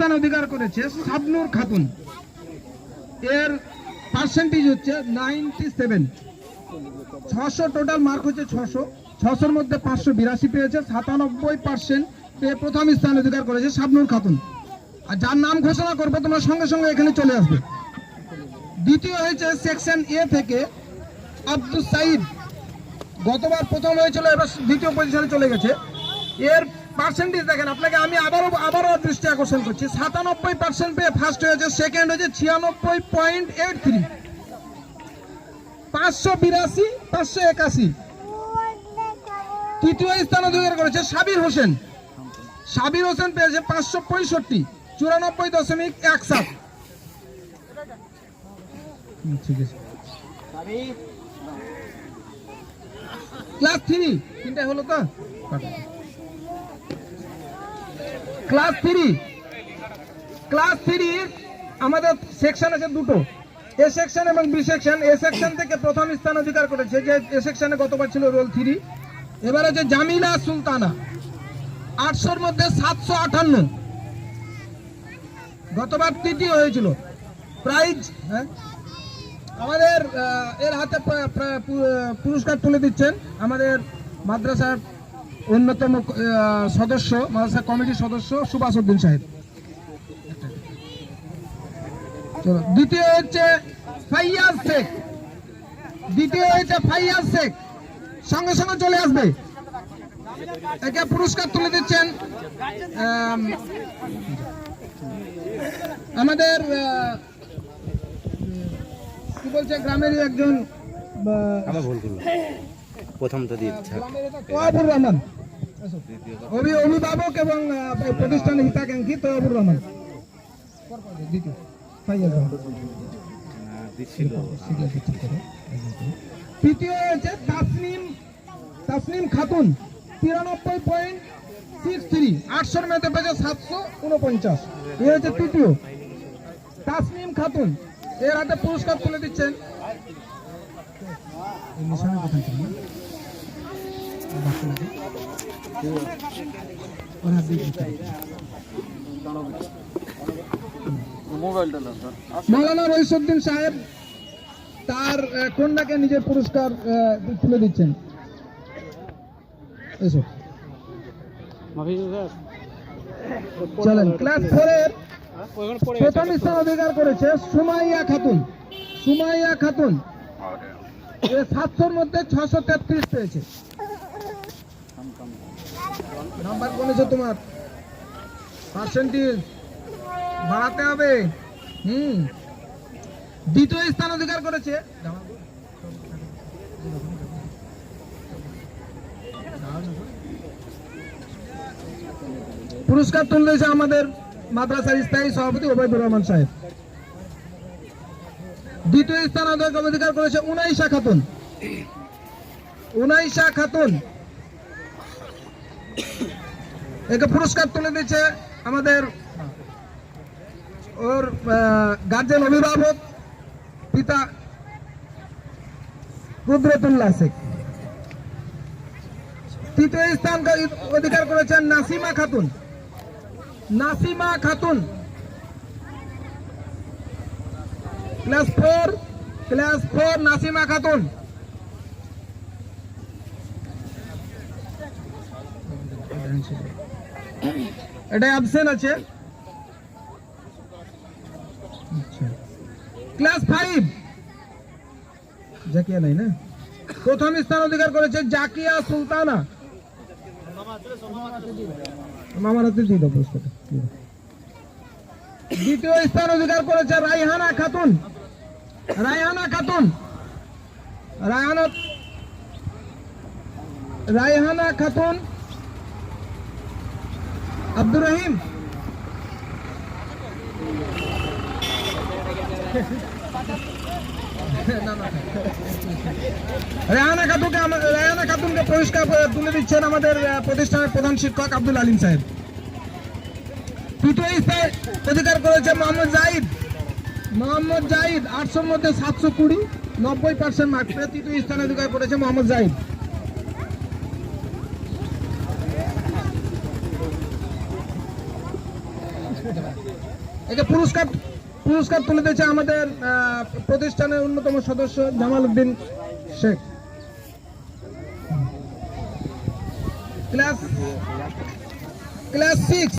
স্থান অধিকার করেছে সাবনুর খাতুন। এর পার্সেন্টেজ হচ্ছে নাইনটি সেভেন ছশো টোটাল মার্ক হচ্ছে ছশো। ছশোর মধ্যে পাঁচশো বিরাশি পেয়েছে, সাতানব্বই পার্সেন্ট পেয়ে প্রথম স্থান অধিকার করেছে শাবনুর খাতুন। আর যার নাম ঘোষণা করবে, তোমরা সঙ্গে সঙ্গে এখানে চলে আসবে। দ্বিতীয় হয়েছে সেকশন এ থেকে আব্দুল সাইদ। গতবার প্রথম হয়েছিল, এবার দ্বিতীয় পজিশনে চলে গেছে। এর পার্সেন্টেজ দেখেন, আপনাকে আমি আবারও আবারও দৃষ্টি আকর্ষণ করছি। সাতানব্বই পার্সেন্ট পেয়ে ফার্স্ট হয়েছে সেকেন্ড হয়েছে, ছিয়ানব্বই পয়েন্ট এইট থ্রি পাঁচশো বিরাশি, পাঁচশো একাশি। তৃতীয় স্থান অধিকার করেছে সাবির হোসেন। সাবির হোসেন পেয়েছে পাঁচশো পঁয়ষট্টি, চুরানব্বই দশমিক এক সাত। ঠিক আছে। ক্লাস থ্রি তিনটা হলো তো? ক্লাস থ্রি ক্লাস থ্রি আমাদের সেকশন আছে দুটো। এ সেকশন এবং বি সেকশন এ সেকশন থেকে প্রথম স্থান অধিকার করেছে যে এ সেকশনে গতবার ছিল রোল থ্রি এবার আছে জামিলা সুলতানা। আটশোর মধ্যে সাতশো আটান্ন। গতবার তৃতীয় হয়েছিল। প্রাইজ হ্যাঁ? আমাদের এর হাতে পুরস্কার তুলে দিচ্ছেন আমাদের মাদ্রাসার অন্যতম সদস্য মাদ্রাসা কমিটির সদস্য সুভাষ উদ্দিন সাহেব দ্বিতীয় হচ্ছে ফাইয়াজ শেখ। দ্বিতীয় হচ্ছে ফাইয়াজ শেখ। সঙ্গে সঙ্গে চলে আসবে। একে পুরস্কার তুলে দিচ্ছেন আম, আমাদের কি বলছে গ্রামেরই একজন প্রথম তো দিচ্ছে। তোয়াবুর রহমান। অভি অভিভাবক এবং আহ, প্রতিষ্ঠানের হিতাকাঙ্ক্ষী তোয়াবুর রহমান। তৃতীয় হচ্ছে তাসনিম তাসনিম খাতুন তিরানব্বই পয়েন্ট সিক্স থ্রি আটশোর মেতে পেয়েছে সাতশো উনপঞ্চাশ। এ হচ্ছে তৃতীয়। তাসনিম খাতুন এর হাতে পুরস্কার তুলে দিচ্ছেন। সাহেব তার কন্যাকে নিজের পুরস্কার তুলে দিচ্ছেন। চলেন ক্লাস প্রথম স্থান অধিকার করেছে সুমাইয়া খাতুন। সুমাইয়া খাতুন। সাতশোর মধ্যে ছশো তেত্রিশ পেয়েছে। নাম্বার কমেছে তোমার। পার্সেন্টেজ বাড়াতে হবে। হুম। দ্বিতীয় স্থান অধিকার করেছে। পুরস্কার তুলেছে আমাদের মাদ্রাসার স্থায়ী সভাপতি ওবায়দুর রহমান সাহেব। দ্বিতীয় স্থান অধিকার অধিকার করেছে উনাইশা খাতুন। উনাইশা খাতুন। একে পুরস্কার তুলে দিচ্ছে আমাদের ওর গার্জেন অভিভাবক পিতা কুদরতুল্লাহ শেখ। তৃতীয় স্থান অধিকার করেছেন Nasima Khatun. Nasima Khatun. Class four class four, Nasima Khatun. এটা অ্যাবসেন্ট আছে। ক্লাস ফাইভ জাকিয়া নাই না? প্রথম স্থান অধিকার করেছে জাকিয়া সুলতানা। মামার হাতে দিয়ে দাও দ্বিতীয় স্থান অধিকার করেছে রাইহানা খাতুন। রায়হানা খাতুন। রায়হানা রায়হানা খাতুন আব্দুর রহিম। রেহানা খাতুনকে রেহানা খাতুনকে পুরস্কার তুলে দিচ্ছেন আমাদের প্রতিষ্ঠানের প্রধান শিক্ষক আব্দুল আলিম সাহেব। তৃতীয় স্থান অধিকার করেছে মোহাম্মদ জাহিদ মোহাম্মদ জাহিদ আটশোর মধ্যে সাতশো কুড়ি, নব্বই পার্সেন্ট মার্ক তৃতীয় স্থান অধিকার করেছে মোহাম্মদ জাহিদ একে পুরস্কার পুরস্কার তুলে দিয়েছে আমাদের প্রতিষ্ঠানের অন্যতম সদস্য Jamal Uddin Sheikh. Class class six